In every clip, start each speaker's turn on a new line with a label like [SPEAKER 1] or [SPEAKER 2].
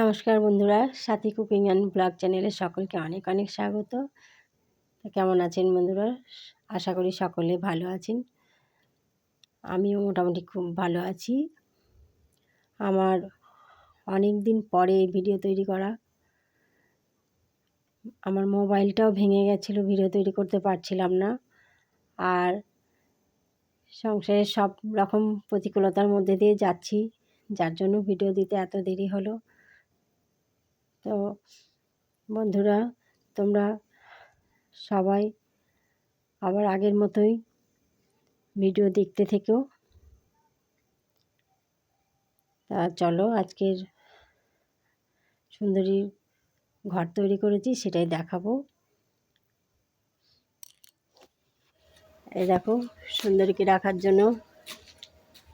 [SPEAKER 1] নমস্কার বন্ধুরা, সাথী cooking and blog চ্যানেলে সকলকে অনেক অনেক স্বাগত। কেমন আছেন বন্ধুরা? আশা করি সকলে ভালো আছেন। আমিও মোটামুটি খুব ভালো আছি। আমার অনেক দিন পরে ভিডিও তৈরি করা। আমার মোবাইলটাও ভেঙে গেছিল, ভিডিও তৈরি করতে পারছিলাম না। আর সংসারের সব রকম প্রতিকূলতার মধ্যে দিয়ে যাচ্ছি, যার জন্য ভিডিও দিতে এত দেরি হলো। তো বন্ধুরা, তোমরা সবাই আবার আগের মতোই ভিডিও দেখতে থেকেও তা চলো, আজকের সুন্দরী ঘর তৈরি করেছি, সেটাই দেখাবো। এই দেখো, সুন্দরীকে রাখার জন্য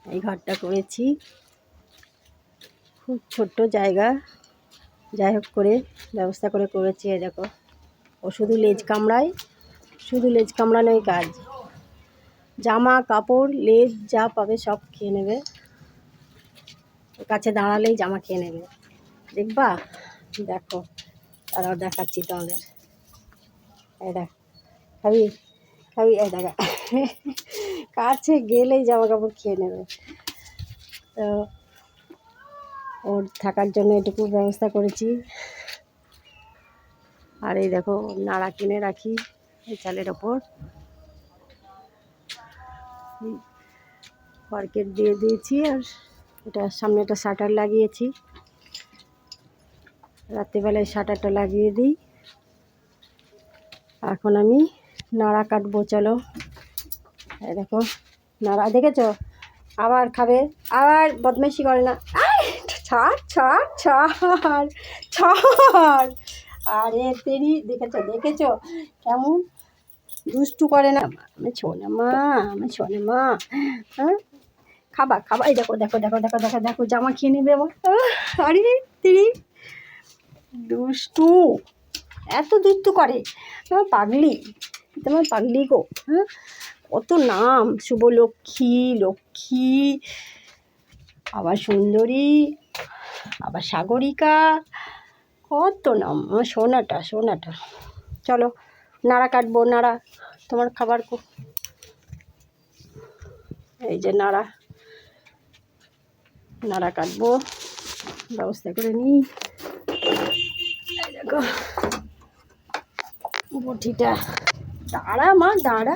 [SPEAKER 1] এই ঘরটা করেছি। খুব ছোট্ট জায়গা। যাই হোক করে ব্যবস্থা করে করেছি এ দেখো। ও শুধু লেজ কামড়ায়, শুধু লেজ কামড়ানোই কাজ। জামা, কাপড়, লেজ যা পাবে সব খেয়ে নেবে। কাছে দাঁড়ালেই জামা খেয়ে নেবে। দেখবা? দেখো। তারাও দেখাচ্ছি তোমাদের। এই খাবি? খাবি? এই দেখা। কাছে গেলেই জামা কাপড় খেয়ে নেবে। তো ওর থাকার জন্য এটুকু ব্যবস্থা করেছি। আর এই দেখো, নাড়া কিনে রাখি এই চালের ওপর। মার্কেট দিয়ে দিয়েছি আর এটা সামনে একটা শাটার লাগিয়েছি। রাত্রিবেলায় শাটারটা লাগিয়ে দিই। এখন আমি নাড়া কাটবো, চলো। দেখো, নাড়া, দেখেছ? আবার খাবে, আবার বদমাইশি করে না। ছাড় ছাড় ছাড় ছাড়। আরে তেরি, দেখেছ দেখেছ? কেমন? দুষ্টু করে না। আমি ছোনে মা আমি ছোনে মা। হ্যাঁ? খাবা খাবা এই দেখো দেখো দেখো দেখো দেখো দেখো, জামা খেয়ে নেবে আমার আরে তেরি। দুষ্টু। এত দুষ্টু করে। তোমার পাগলি। তোমার পাগলি গো। হ্যাঁ? কত নাম। শুভ লক্ষ্মী লক্ষ্মী। আবার সুন্দরী। আবার সাগরিকা, কত নাম? সোনাটা সোনাটা। চলো, নাড়া কাটবো, নাড়া। তোমার খাবার এই যে নাড়া। নাড়া কাটবো। ব্যবস্থা করে নিই। দেখো। বটিটা দাঁড়া মা, দাঁড়া।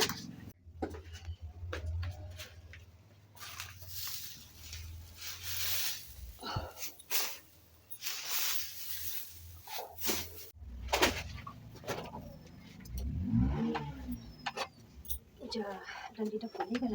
[SPEAKER 1] যা ডান্ডিটা পড়ে গেল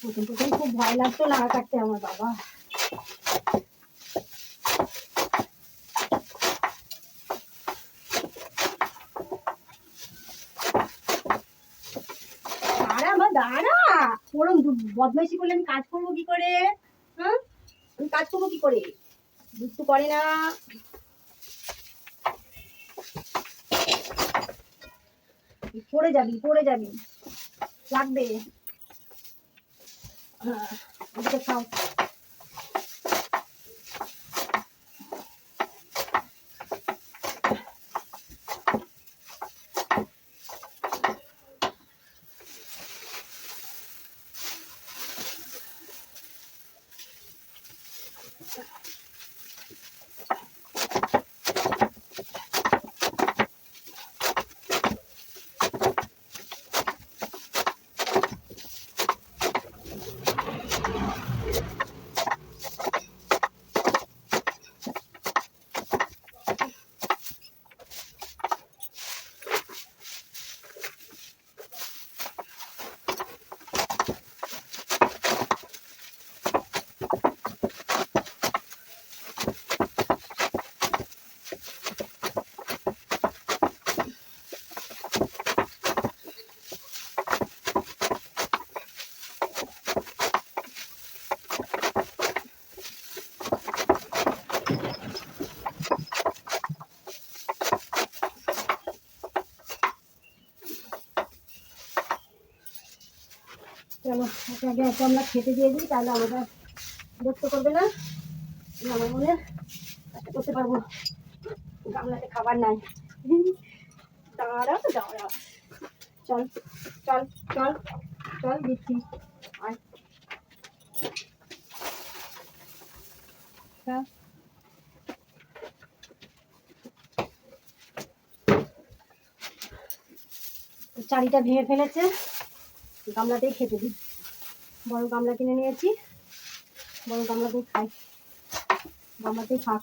[SPEAKER 1] প্রথম প্রথম খুব ভয় লাগতো না কাটতে আমার বাবা। দাঁড়া ওরম বদমাইশি করলে আমি কাজ করব কি করে? হ্যাঁ? আমি কাজ করব কি করে? দুষ্টু করে না। পড়ে যাবি পড়ে যাবি। লাগবে। হ্যাঁ এটা খাও একে আগে একে আমরা খেতে দিয়ে দিই, তাহলে আমাদের বিরক্ত করবে না। আমার মনে একটা করতে পারব গামলাতে খাবার নাই। দাঁড়া দাঁড়া চল চল চল চল, দিচ্ছি। চল। চারিটা ভেঙে ফেলেছে, গামলাতেই খেতে দিই। বড় গামলা কিনে নিয়েছি। বড় গামলাতেই খাই। গামলাতেই থাক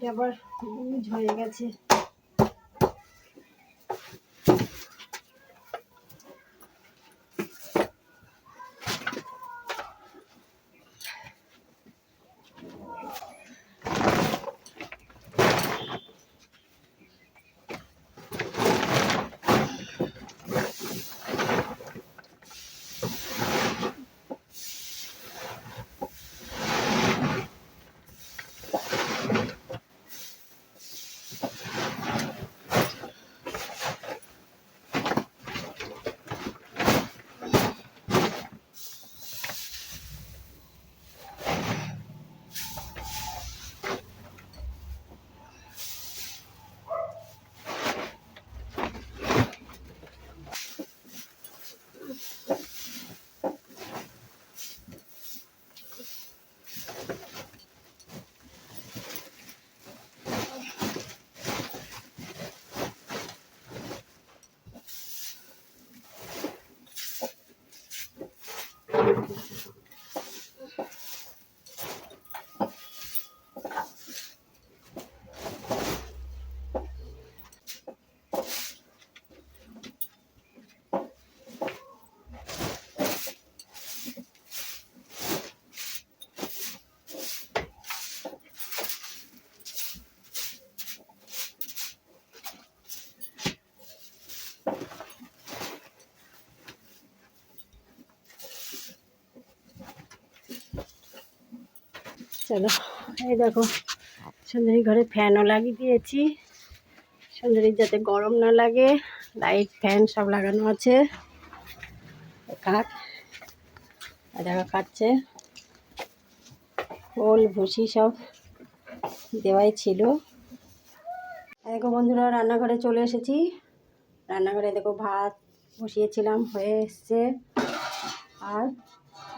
[SPEAKER 1] এটা আবার হয়ে গেছে। চলো। এই দেখো সুন্দরী ঘরে ফ্যানও লাগিয়ে দিয়েছি। সুন্দরীর যাতে গরম না লাগে, লাইট, ফ্যান সব লাগানো আছে। এই দেখো, কাটছে। খোল, ভুসি সব দেওয়াই ছিল। দেখো, বন্ধুরা, রান্নাঘরে চলে এসেছি। রান্নাঘরে দেখো, ভাত বসিয়েছিলাম, হয়ে এসছে। আর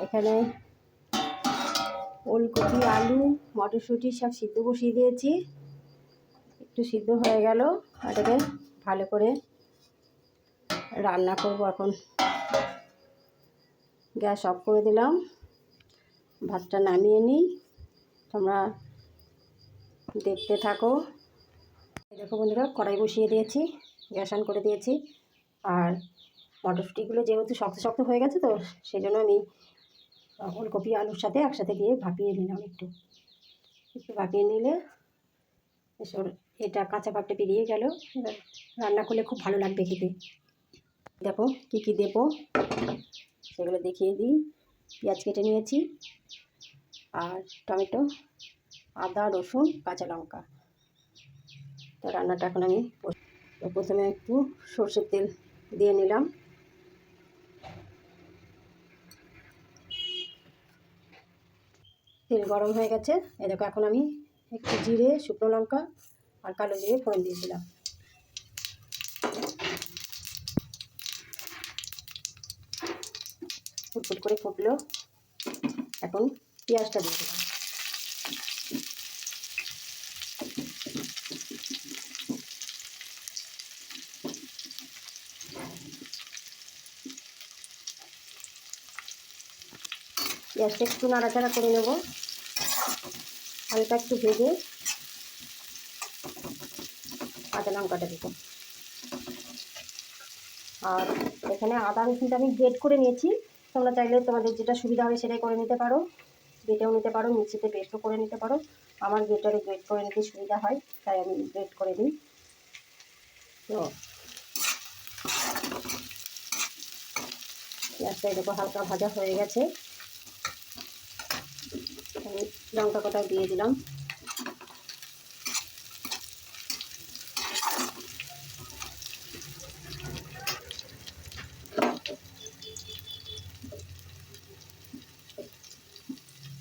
[SPEAKER 1] এখানে ওলকপি, আলু, মটরশুঁটি সব সিদ্ধ বসিয়ে দিয়েছি। একটু সিদ্ধ হয়ে গেল। এটাকে ভালো করে রান্না করব এখন। গ্যাস অফ করে দিলাম। ভাতটা নামিয়ে নিই। তোমরা দেখতে থাকো। দেখো বন্ধুরা, কড়াই বসিয়ে দিয়েছি, গ্যাস অন করে দিয়েছি। আর মটরশুঁটিগুলো যেহেতু শক্ত শক্ত হয়ে গেছে তো সেই জন্য আমি ওলকপি, আলুর সাথে একসাথে দিয়ে ভাপিয়ে নিলাম একটু। একটু ভাপিয়ে নিলে এটা কাঁচা ভাবটা বেরিয়ে গেল। এবার রান্না করলে খুব ভালো লাগবে খেতে। দেখো কী কী দেবো, সেগুলো দেখিয়ে দিই। পেঁয়াজ কেটে নিয়েছি আর টমেটো, আদা, রসুন, কাঁচা লঙ্কা। তো রান্নাটা এখন আমি প্রথমে একটু সর্ষের তেল দিয়ে নিলাম। তেল গরম হয়ে গেছে। এই দেখো, এখন আমি একটু জিরে, শুকনো লঙ্কা আর কালো জিরে ফোড়ন দিয়েছিলাম ফুটফুট করে ফুটলো। এখন পেঁয়াজটা দিয়ে দিলাম। পেঁয়াজটা একটু নাড়াচাড়া করে নেব। হালকা একটু ভেজে কাঁচা লঙ্কাটা দেবো আর এখানে আদা রসুনটা আমি গ্রেট করে নিয়েছি। তোমরা চাইলে তোমাদের যেটা সুবিধা হবে সেটাই করে নিতে পারো। গ্রেটেও নিতে পারো, মিক্সিতে পেস্টও করে নিতে পারো। আমার গ্রেটারে গ্রেট করে নিতে সুবিধা হয়, তাই আমি গ্রেট করে দিই। তো পেঁয়াজটা এরকম হালকা ভাজা হয়ে গেছে। লঙ্কা কটা দিয়ে দিলাম।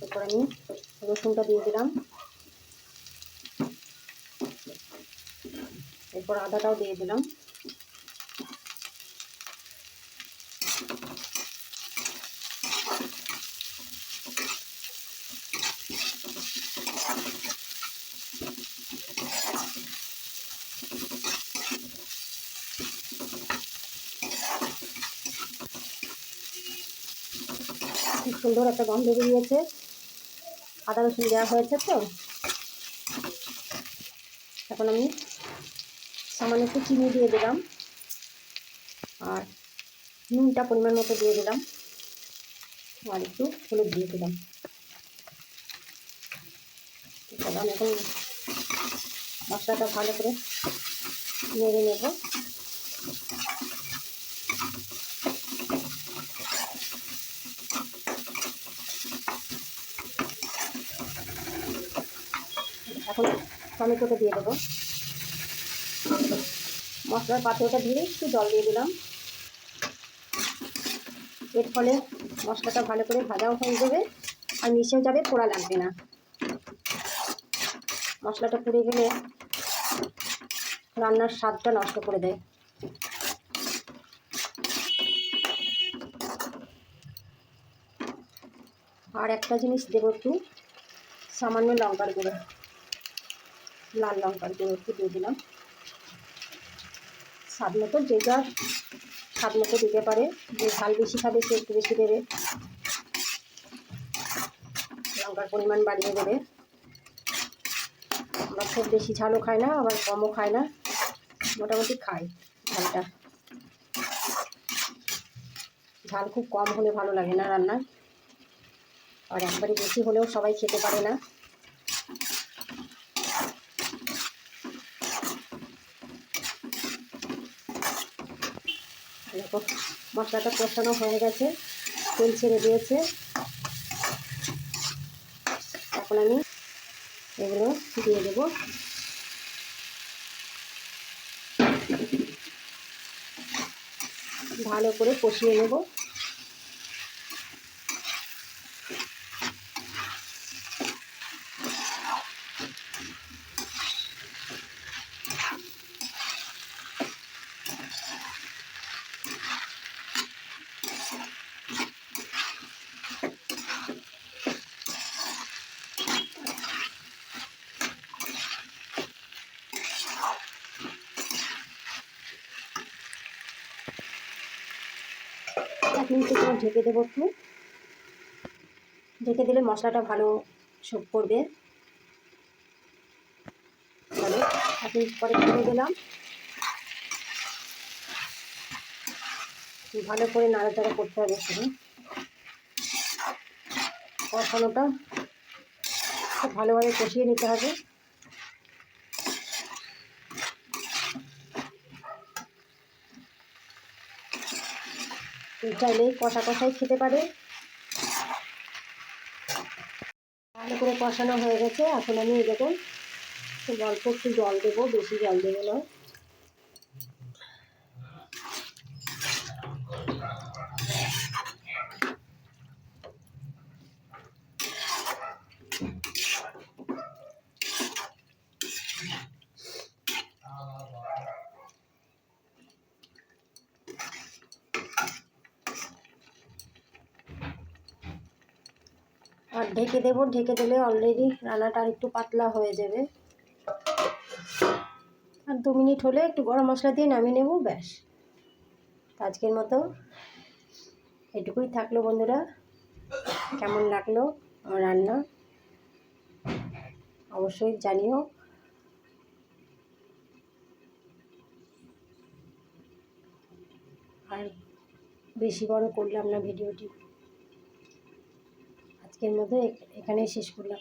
[SPEAKER 1] এরপর আমি রসুনটা দিয়ে দিলাম। এরপর আদাটাও দিয়ে দিলাম। সুন্দর একটা গন্ধ বেরিয়েছে। আদা রসুন দেওয়া হয়েছে তো। এখন আমি সামান্য একটু চিনি দিয়ে দিলাম। আর নুনটা পরিমাণ মতো দিয়ে দিলাম। আর একটু হলুদ দিয়ে দিলাম। এখন মশলাটা ভালো করে নেড়ে নেব এখন টমেটোটা দিয়ে দেবো। মশলার পাত্রটা ধীরে একটু জল দিয়ে দিলাম। এর ফলে মশলাটা ভালো করে ভাজাও হয়ে যাবে আর মিশেও যাবে, পোড়া লাগবে না। মশলাটা পুড়ে গেলে রান্নার স্বাদটা নষ্ট করে দেয়। আর একটা জিনিস দেবো একটু, সামান্য লঙ্কার গুঁড়ো। লাল লঙ্কার গুঁড়ো একটু দিয়ে দিলাম। স্বাদ মতো যে যার স্বাদ মতো দিতে পারে, যে ঝাল বেশি খাবে সে একটু বেশি দেবে। লঙ্কার পরিমাণ বাড়িয়ে দেবে। আমরা খুব বেশি ঝালও খাই না, আবার কমও খাই না। মোটামুটি খাই ঝালটা। ঝাল খুব কম হলে ভালো লাগে না রান্নায়। আর একবারে বেশি হলেও সবাই খেতে পারে না। দেখো, মশলাটা কষানো হয়ে গেছে, তেল ছেড়ে দিয়েছে। এখন আমি এগুলো দিয়ে দেবো। ভালো করে কষিয়ে নেব। মিনিটের জন্য ঢেকে দেবো একটু। ঢেকে দিলে মশলাটা ভালো সুপ করবে। তাহলে এক মিনিট পরে খুলে দিলাম। ভালো করে নাড়াচাড়া করতে হবে শুধু কষানোটা খুব ভালোভাবে কষিয়ে নিতে হবে। চাইলে কষা কষাই খেতে পারে। ভালো করে কষানো হয়ে গেছে। এখন আমি এরকম অল্প একটু জল দেবো, বেশি জল দেবো না। আর ঢেকে দেবো, ঢেকে দিলে অলরেডি রান্নাটা আর একটু পাতলা হয়ে যাবে। আর দু মিনিট হলে একটু গরম মশলা দিয়ে নামিয়ে নেব, ব্যাস। আজকের মতো এটুকুই থাকল বন্ধুরা। কেমন লাগল আমার রান্না? অবশ্যই জানিও। আর বেশি বড় করলাম না ভিডিওটি। আজকের মতো এখানেই শেষ করলাম।